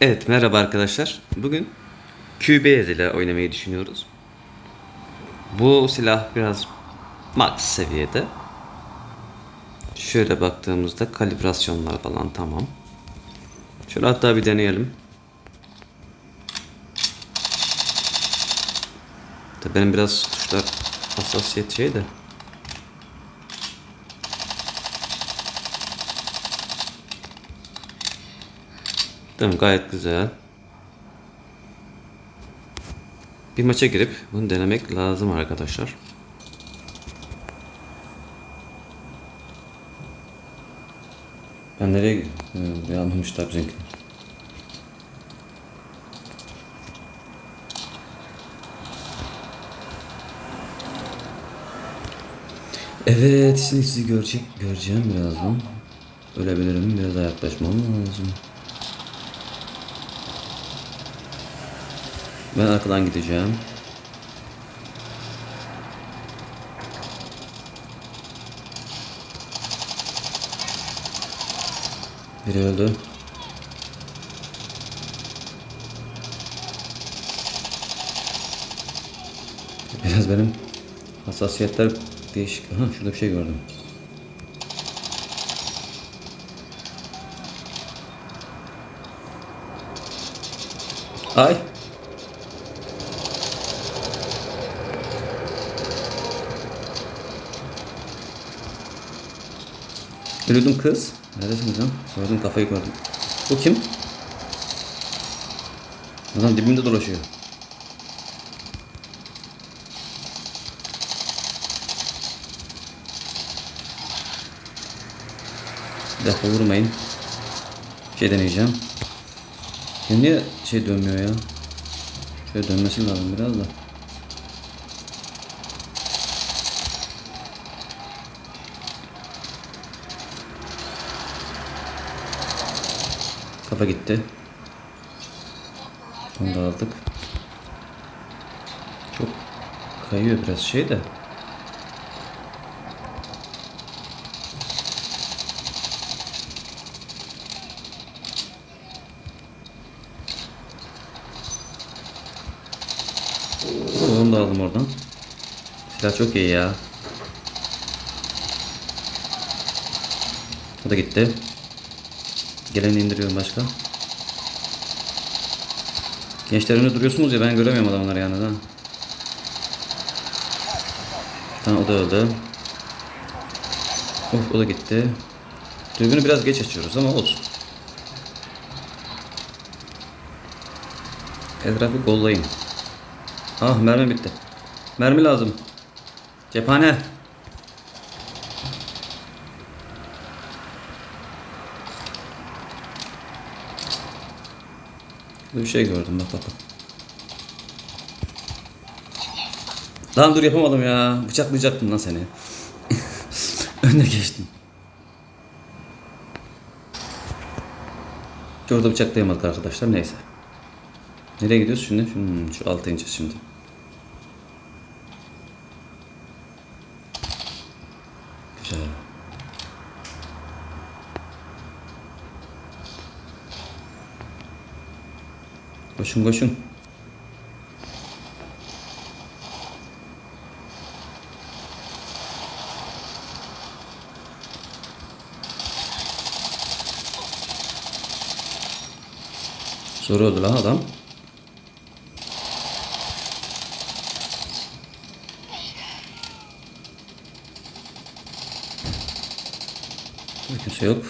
Evet merhaba arkadaşlar. Bugün QBS ile oynamayı düşünüyoruz. Bu silah biraz max seviyede. Şöyle baktığımızda kalibrasyonlar falan tamam. Şöyle hatta bir deneyelim. Tabii benim biraz tuşlar hassasiyet şey de. Tamam gayet güzel. Bir maça girip bunu denemek lazım arkadaşlar. Ben nereye gidiyorum? Yanılmışlar bizimkiler. Evet, şimdi sizi görecek, göreceğim birazdan. Ölebilirim, biraz daha yaklaşmam lazım. Ben arkadan gideceğim. Biri öldü. Biraz benim hassasiyetler değişik. Aha şurada bir şey gördüm. Ay. Ölüyordum kız. Neredesiniz lan? Gördüm kafayı gördüm. Bu kim? Adam dibimde dolaşıyor. Bir dakika vurmayın. Şey deneyeceğim. Ya niye şey dönmüyor ya? Şöyle dönmesi lazım biraz da. Kafa gitti. Onu da aldık. Çok kayıyor biraz şey de. Onu da aldım oradan. Silah çok iyi ya. O da gitti. Geleni indiriyorum başka. Gençler önünde duruyorsunuz ya ben göremiyorum adamları yani da. Tamam o da öldü. Of o da gitti. Dürbünü biraz geç açıyoruz ama olsun. Etrafı gollayın. Ah mermi bitti. Mermi lazım. Cephane. Bir şey gördüm bak bak bak. Lan dur yapamadım ya. Bıçaklayacaktım lan seni. Önüne geçtim. Orada bıçaklayamadık arkadaşlar neyse. Nereye gidiyoruz şimdi? Hmm, şu alta ineceğiz şimdi. Güzel. Koşun koşun. Zor oldu lan adam. Kimse yok.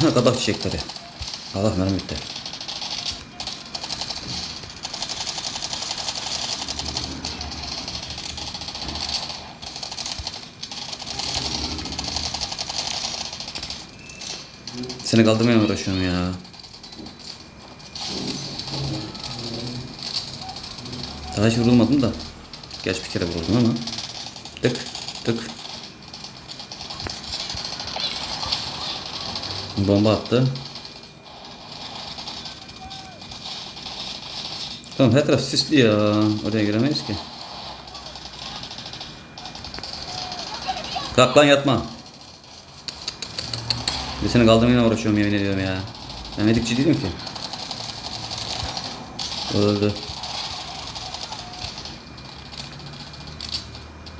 Ha kabak çiçekleri. Allah mermi bitti. Seni kaldırmaya uğraşıyorum ya. Daha hiç vurulmadım da. Geç bir kere vuruldum ama. Tık tık. Bomba attı. Tamam her taraf sisli ya. Oraya giremeyiz ki. Kalk lan yatma. Bir seni kaldırmayla uğraşıyorum yemin ediyorum ya. Ben medikçi değilim ki. Öldü.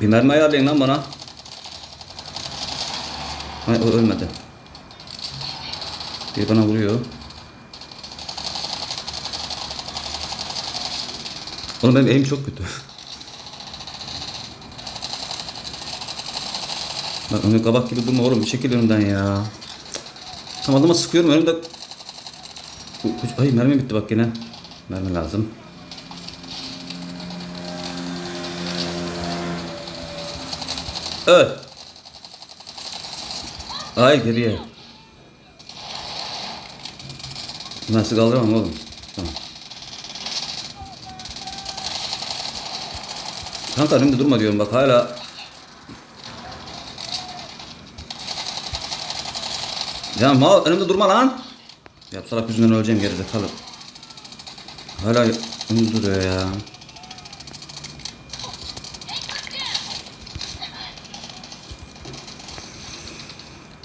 Bir mermi ayarlayın lan bana. Hayır ölmedi. Bir bana vuruyor. Oğlum benim elim çok kötü. Bak önü kabak gibi durma oğlum. Çekil önümden ya. Tam adama sıkıyorum önümde. Ay mermi bitti bak yine. Mermi lazım. Öl. Ay geriye. Sizi kaldıramam oğlum. Tamam. Kanka önümde durma diyorum bak hala. Ya mal önümde durma lan. Ya salak yüzünden öleceğim geride kalır. Hala önümde duruyor ya.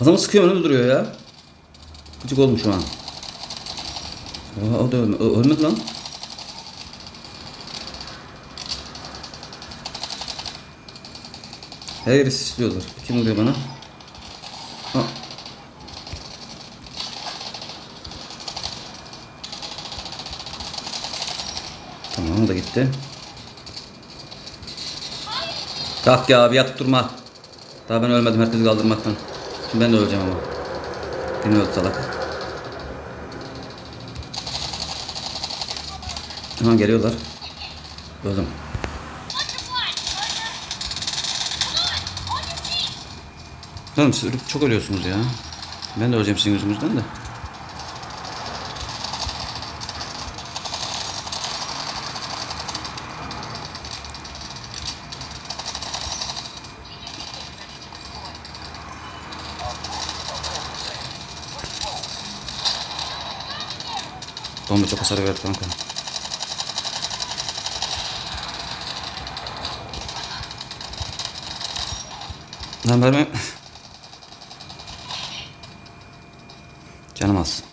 Adamı sıkıyor önümde duruyor ya. Gıcık oldum şu an. Oha, o da ölme, ö- ölmedi lan. Her yeri sisliyorlar. Kim vuruyor bana? Ha. Tamam o da gitti. Kalk ya bir yatıp durma. Daha ben ölmedim herkesi kaldırmaktan. Şimdi ben de öleceğim ama. Beni öldü salak. Hemen geliyorlar. Öldüm. Oğlum siz çok ölüyorsunuz ya. Ben de öleceğim sizin yüzünüzden de. Bomba çok hasar verdi kanka. Lan verme. Canım az.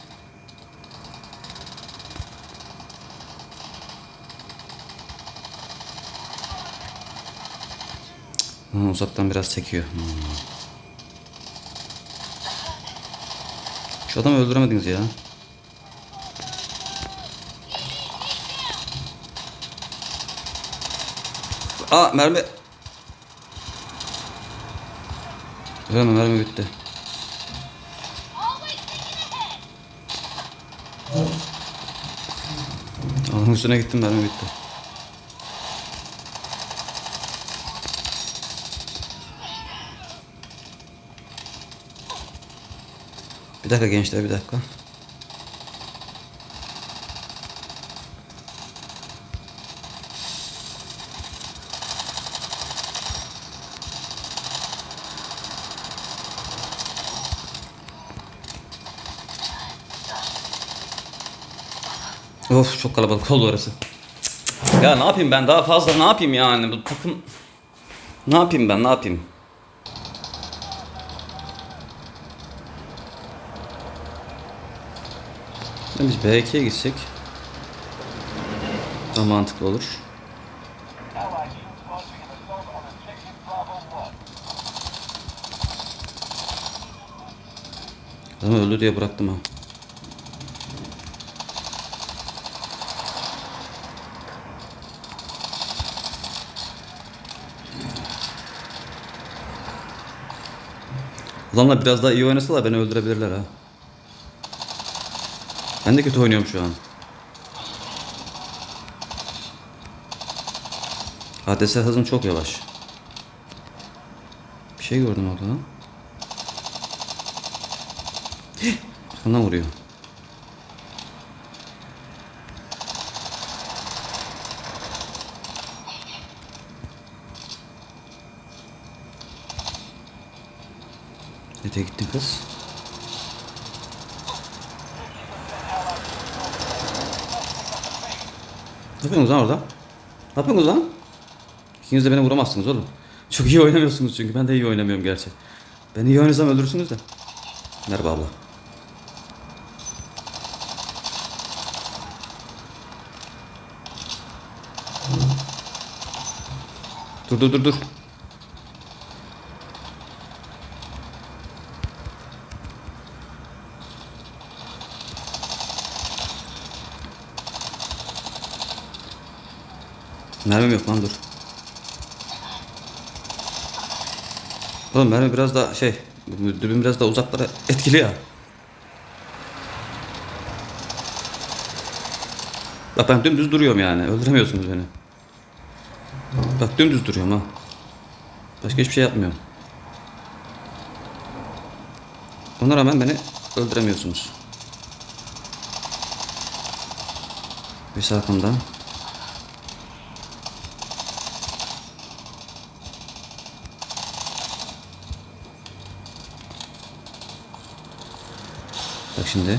Ha, uzaktan biraz çekiyor. Hmm. Şu adamı öldüremediniz ya. Aa mermi. Mermi mermi bitti. Adamın üstüne gittim mermi bitti. Bir dakika gençler bir dakika. Of çok kalabalık oldu orası. Ya ne yapayım ben daha fazla ne yapayım yani bu takım ne yapayım ben ne yapayım? Ya Biz B2'ye gitsek daha mantıklı olur. Allied troops launching an assault on objective Bravo 1. Adamı öldü diye bıraktım ha. Adamlar biraz daha iyi oynasalar beni öldürebilirler ha. Ben de kötü oynuyorum şu an. ADS hızım çok yavaş. Bir şey gördüm orada lan. Bana vuruyor. Nereye gittin kız? Ne yapıyorsunuz lan orada? Ne yapıyorsunuz lan? İkiniz de beni vuramazsınız oğlum. Çok iyi oynamıyorsunuz çünkü ben de iyi oynamıyorum gerçi. Ben iyi oynasam öldürürsünüz de. Merhaba abla. Dur dur dur dur. Mermim yok lan dur. Oğlum mermi biraz daha şey, dürbün biraz daha uzaklara etkili ya. Bak ben dümdüz duruyorum yani. Öldüremiyorsunuz beni. Bak dümdüz duruyorum ha. Başka hiçbir şey yapmıyorum. Ona rağmen beni öldüremiyorsunuz. Bir arkamdan. Şimdi.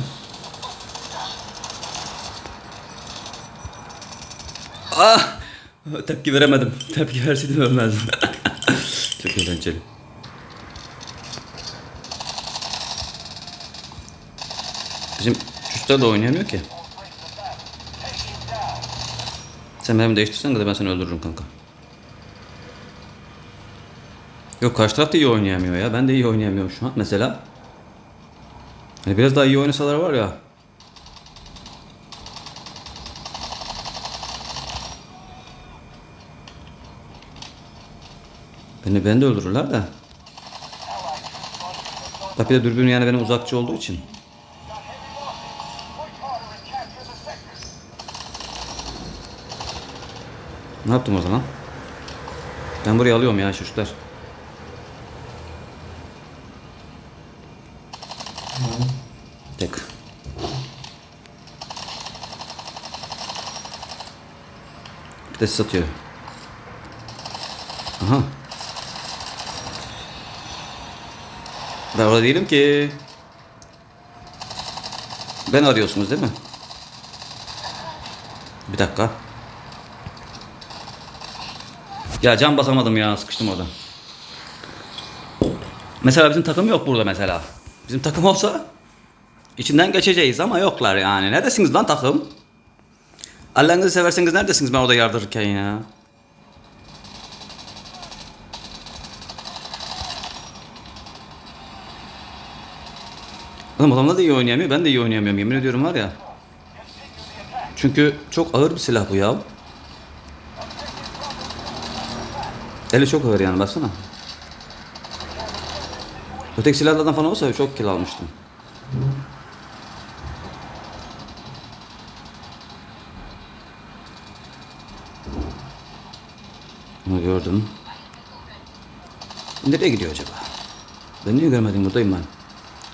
Ah! Tepki veremedim. Tepki verseydim ölmezdim. Çok eğlenceli. Bizim çocuklar da oynayamıyor ki. Sen benim değiştirsen de ben seni öldürürüm kanka. Yok karşı taraf da iyi oynayamıyor ya. Ben de iyi oynayamıyorum şu an mesela. Hani biraz daha iyi oynasalar var ya. Beni ben de öldürürler de. Bak bir de dürbün yani benim uzakçı olduğu için. Ne yaptım o zaman? Ben burayı alıyorum ya çocuklar. De satıyor. Aha. Ben orada değilim ki. Ben arıyorsunuz değil mi? Bir dakika. Ya can basamadım ya sıkıştım orada. Mesela bizim takım yok burada mesela. Bizim takım olsa içinden geçeceğiz ama yoklar yani. Neredesiniz lan takım? Allah'ınızı severseniz neredesiniz ben orada yardırırken ya? Oğlum adamlar da iyi oynayamıyor. Ben de iyi oynayamıyorum. Yemin ediyorum var ya. Çünkü çok ağır bir silah bu ya. Eli çok ağır yani baksana. Öteki silahlardan falan olsa çok kill almıştım. Gördüm. Nereye gidiyor acaba? Ben niye görmedim buradayım ben.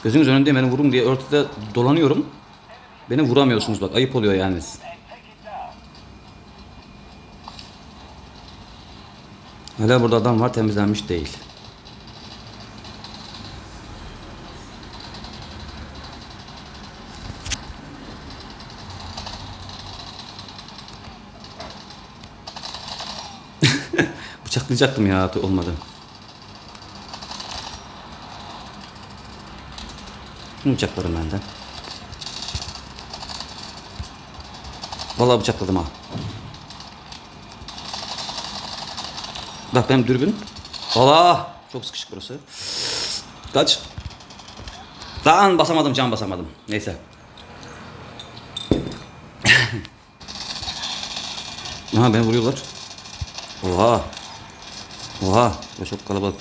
Gözünüz önünde beni vurun diye ortada dolanıyorum. Beni vuramıyorsunuz bak ayıp oluyor yani. Hala burada adam var temizlenmiş değil. Bıçaklayacaktım ya olmadı. Şunu bıçakladım benden. Vallahi bıçakladım ha. Bak benim dürbün. Allah! Çok sıkışık burası. Kaç. Lan basamadım can basamadım. Neyse. Aha beni vuruyorlar. Oha. Oha. Bu çok kalabalık.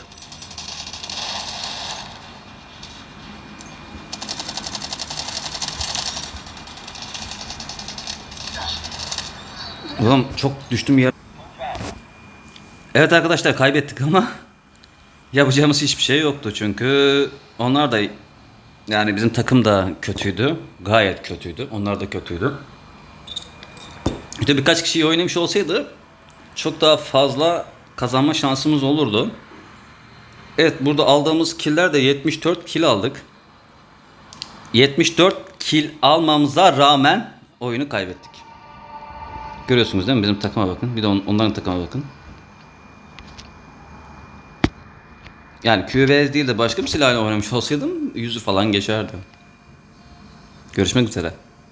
Oğlum çok düştüm yer. Evet arkadaşlar kaybettik ama yapacağımız hiçbir şey yoktu çünkü onlar da yani bizim takım da kötüydü. Gayet kötüydü. Onlar da kötüydü. İşte birkaç kişi oynamış olsaydı çok daha fazla kazanma şansımız olurdu. Evet burada aldığımız killer de 74 kill aldık. 74 kill almamıza rağmen oyunu kaybettik. Görüyorsunuz değil mi? Bizim takıma bakın. Bir de on- onların takıma bakın. Yani QVS değil de başka bir silahla oynamış olsaydım yüzü falan geçerdi. Görüşmek üzere.